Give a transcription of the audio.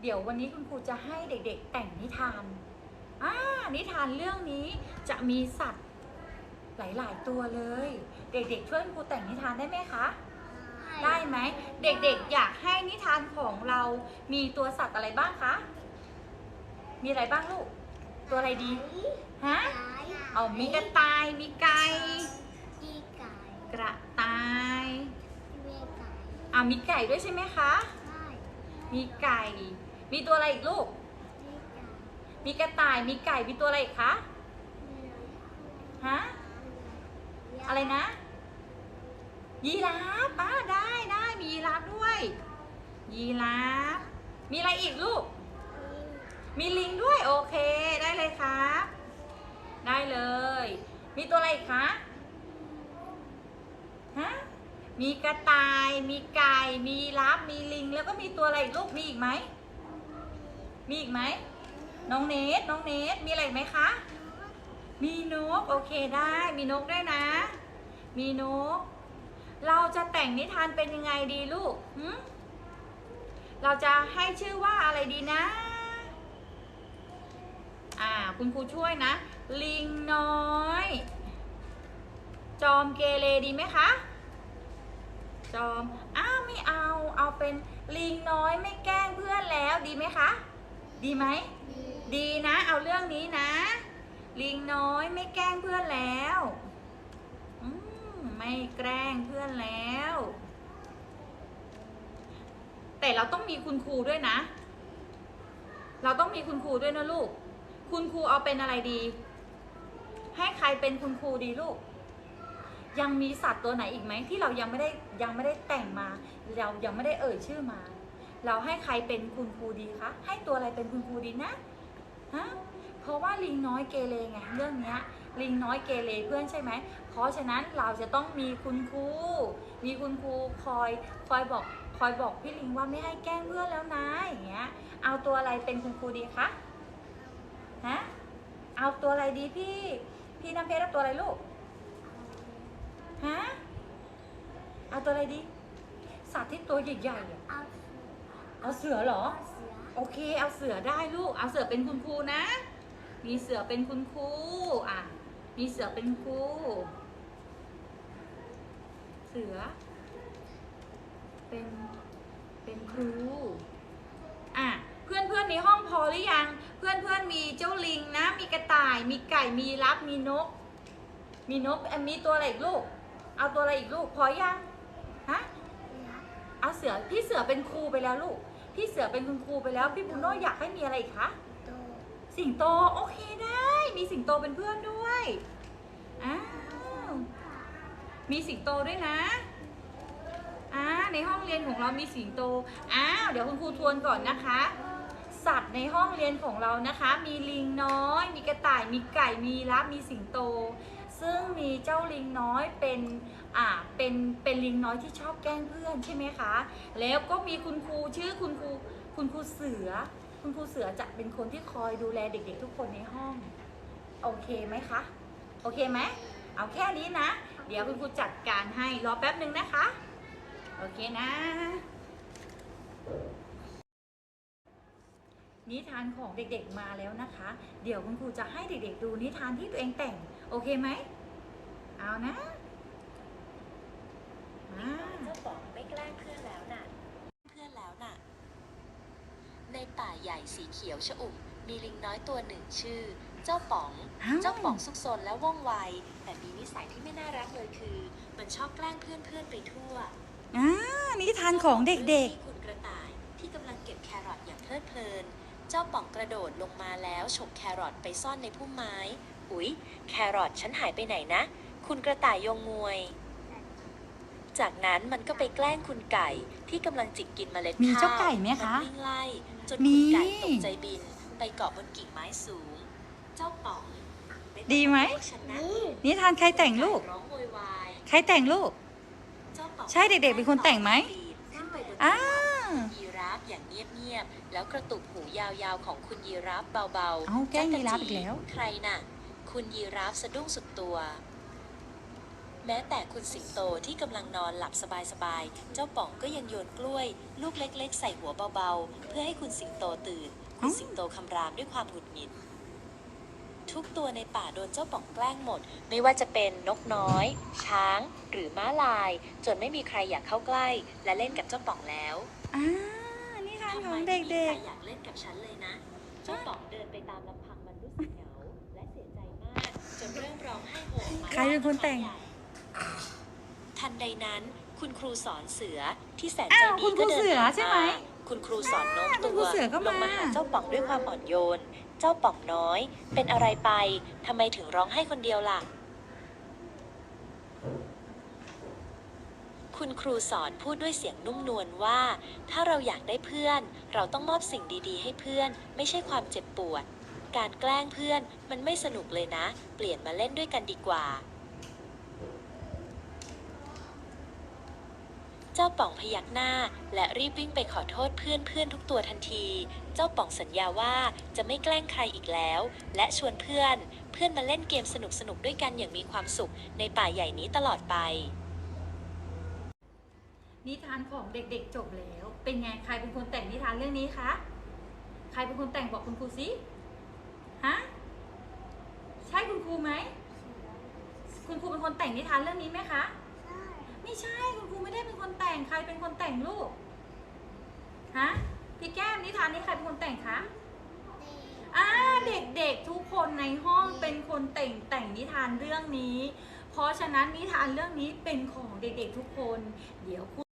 เดี๋ยววันนี้คุณครูจะให้เด็กๆแต่งนิทานอ่านิทานเรื่องนี้จะมีสัตว์หลายๆตัวเลย เด็กๆช่วยคุณครูแต่งนิทานได้ไหมคะ ได้ไหม เด็กๆอยากให้นิทานของเรามีตัวสัตว์อะไรบ้างคะ มีอะไรบ้างลูก ตัวอะไรดี ฮะ เอามีกระต่าย มีไก่อีไก่กระต่ายเวไก่อ่ามีไก่ด้วยใช่ไหมคะใช่มีไก่ มีตัวอะไรอีกลูก มีกระต่าย มีไก่ มีตัวอะไรอีกคะ ฮะ อะไรนะ ยีราฟป้าได้ได้มียีราฟด้วย ยีราฟ มีอะไรอีกลูก มีลิงด้วยโอเคได้เลยครับ ได้เลย มีตัวอะไรอีกคะ ฮะ มีกระต่าย มีไก่ มียีราฟ มีลิง แล้วก็มีตัวอะไรอีกลูก มีอีกไหม มีอีกไหมน้องเนทน้องเนทมีอะไรอีกไหมคะ มีนกโอเคได้ มีนกด้วยนะ มีนก เราจะแต่งนิทานเป็นยังไงดีลูกหึเราจะให้ชื่อว่าอะไรดีนะ อ่า คุณครูช่วยนะ ลิงน้อย จอมเกเรดีไหมคะ จอม อ้าไม่เอา เอาเป็นลิงน้อยไม่แกล้งเพื่อนแล้วดีไหมคะ ดีไหม ดีนะ เอาเรื่องนี้นะ ลิงน้อยไม่แกล้งเพื่อนแล้วไม่แกล้งเพื่อนแล้ว แต่เราต้องมีคุณครูด้วยนะ เราต้องมีคุณครูด้วยนะลูก คุณครูเอาเป็นอะไรดี ให้ใครเป็นคุณครูดีลูก ยังมีสัตว์ตัวไหนอีกไหมที่เรายังไม่ได้ยังไม่ได้แต่งมา เรายังไม่ได้เอ่ยชื่อมา เราให้ใครเป็นคุณครูดีคะ ให้ตัวอะไรเป็นคุณครูดีนะฮะเพราะว่าลิงน้อยเกเรไงเรื่องเนี้ยลิงน้อยเกเรเพื่อนใช่ไหม เพราะฉะนั้นเราจะต้องมีคุณครู มีคุณครูคอยคอยบอกคอยบอกพี่ลิงว่าไม่ให้แกล้งเพื่อนแล้วนะอย่างเงี้ย เอาตัวอะไรเป็นคุณครูดีคะฮะเอาตัวอะไรดีพี่ พี่น้ำเพชรเอาตัวอะไรลูกฮะเอาตัวอะไรดี สัตว์ที่ตัวใหญ่ๆอะ เอาเสือเหรอ โอเค เอาเสือได้ลูก เอาเสือเป็นคุณครูนะ มีเสือเป็นคุณครูอะ มีเสือเป็นครู เสือ เป็น เป็นครู อะ เพื่อนเพื่อนในห้องพอหรือยัง เพื่อนเพื่อนมีเจ้าลิงนะ มีกระต่าย มีไก่ มีรับมีนก มีนกเอ่อมีตัวอะไรอีกลูก เอาตัวอะไรอีกลูก พอยัง ฮะ เอาเสือ พี่เสือเป็นครูไปแล้วลูก พี่เสือเป็นคุณครูไปแล้วพี่บุโน่อยากให้มีอะไรอีกคะ โตสิงโตโอเคได้ มีสิงโตเป็นเพื่อนด้วยอ้าวมีสิงโตด้วยนะอ่าในห้องเรียนของเรามีสิงโตอ้าวเดี๋ยวคุณครูทวนก่อนนะคะ สัตว์ในห้องเรียนของเรานะคะ มีลิงน้อย มีกระต่ายมีไก่มีรับมีสิงโต ซึ่งมีเจ้าลิงน้อยเป็นอ่าเป็นเป็นลิงน้อยที่ชอบแกล้งเพื่อนใช่ไหมคะ แล้วก็มีคุณครูชื่อคุณครูคุณครูเสือ คุณครูเสือจะเป็นคนที่คอยดูแลเด็กๆ ทุกคนในห้อง โอเคไหมคะ โอเคไหมเอาแค่นี้นะ เดี๋ยวคุณครูจัดการให้รอแป๊บหนึ่งนะคะ โอเคนะ นิทานของเด็กๆมาแล้วนะคะ เดี๋ยวคุณครูจะให้เด็กๆดูนิทานที่ตัวเองแต่ง โอเคไหม เอานะมาเจ้าป๋องไม่แกล้งเพื่อนแล้วน่ะ เพื่อนแล้วน่ะ ในป่าใหญ่สีเขียวชอุ่ม มีลิงน้อยตัวหนึ่งชื่อ เจ้าป๋องอ้าวเจ้าป๋องซุกซนและว่องไว แต่มีนิสัยที่ไม่น่ารักเลยคือ มันชอบแกล้งเพื่อนๆไปทั่วอ่านิทานของเด็กๆคุณกระต่ายที่กำลังเก็บแครอทอย่างเพลิดเพลิน เจ้าป๋องกระโดดลงมาแล้วฉกแครอทไปซ่อนในพุ่มไม้ อุ๊ย แครอทฉันหายไปไหนนะ คุณกระต่ายยงงวย จากนั้นมันก็ไปแกล้งคุณไก่ที่กำลังจิกกินเมล็ดมีข้าวเจ้าไก่ไหมคะนวิ่งไล่จนมี คุณไก่ตกใจบิน ไปเกาะบนกิ่งไม้สูง เจ้าป๋องต้องดีไหมเรียกฉันนะนี่ๆนิทานใครแต่งลูก ร้องโวยวาย ใครแต่งลูกเจ้าป๋องใช่เด็กๆเป็นคนแต่งไหมขึ้นไปบนอ้าต้นไม้ยีราฟ อย่างเงียบๆแล้วกระตุกหูยาวๆของคุณยีราฟเบาๆเอาแกล้งยีราฟอีกแล้ว ใครน่ะ คุณยีราฟสะดุ้งสุดตัวมแม้แต่คุณสิงโตที่กำลังนอนหลับสบายๆ เจ้าป๋องก็ยังโยนกล้วย ลูกเล็ก ๆ ใส่หัวเบาๆ เพื่อให้คุณสิงโตตื่น คุณสิงโตคำรามด้วยความหงุดหงิดทุกตัวในป่าโดนเจ้าป๋องแกล้งหมด ไม่ว่าจะเป็นนกน้อย ช้าง หรือม้าลาย จนไม่มีใครอยากเข้าใกล้ และเล่นกับเจ้าป๋องแล้วอ่านิทานทำ ขไมองไม่มีเด็กใครอยากเล่นกับฉันเลยนะเจ้าป๋องเดินไปตามลำพังมันรู้สึกเหงาและเสียใจมากจนเริ่มร้องไห้โฮออกมาใครเป็นคนแต่ง ทันใดนั้น คุณครูสอนเสือที่แสนอ้าใจวดีคุณครูก็เดินเสือผ่านใช่ไหมมาคุณครูสอนโน้มคุตัณครูวเสือก็ลมางมาหาเจ้าป๋องด้วยความอ่อนโยน เจ้าป๋องน้อย เป็นอะไรไปทำไมถึงร้องไห้คนเดียวล่ะ คุณครูสอนพูดด้วยเสียงนุ่มนวลว่า ถ้าเราอยากได้เพื่อน เราต้องมอบสิ่งดีๆ ให้เพื่อน ไม่ใช่ความเจ็บปวด การแกล้งเพื่อนมันไม่สนุกเลยนะ เปลี่ยนมาเล่นด้วยกันดีกว่า เจ้าป๋องพยักหน้า และรีบวิ่งไปขอโทษเพื่อนเพื่อนทุกตัวทันที เจ้าป๋องสัญญาว่าจะไม่แกล้งใครอีกแล้ว และชวนเพื่อน เพื่อนมาเล่นเกมสนุกๆด้วยกันอย่างมีความสุขในป่าใหญ่นี้ตลอดไป นิทานของเด็กๆจบแล้ว เป็นไงใครเป็นคนแต่งนิทานเรื่องนี้คะใครเป็นคนแต่งบอกคุณครูสิฮะใช่คุณครูไหมคุณครูเป็นคนแต่งนิทานเรื่องนี้ไหมคะใช่ไม่ใช่คุณครูไม่ได้เป็นคนแต่งใครเป็นคนแต่งลูกฮะพี่แก้มนิทานนี้ใครเป็นคนแต่งคะเด็กอ่าเด็กๆทุกคนในห้องเป็นคนแต่งแต่งนิทานเรื่องนี้ เพราะฉะนั้นนิทานเรื่องนี้เป็นของเด็กๆทุกคน เดี๋ยวคุณ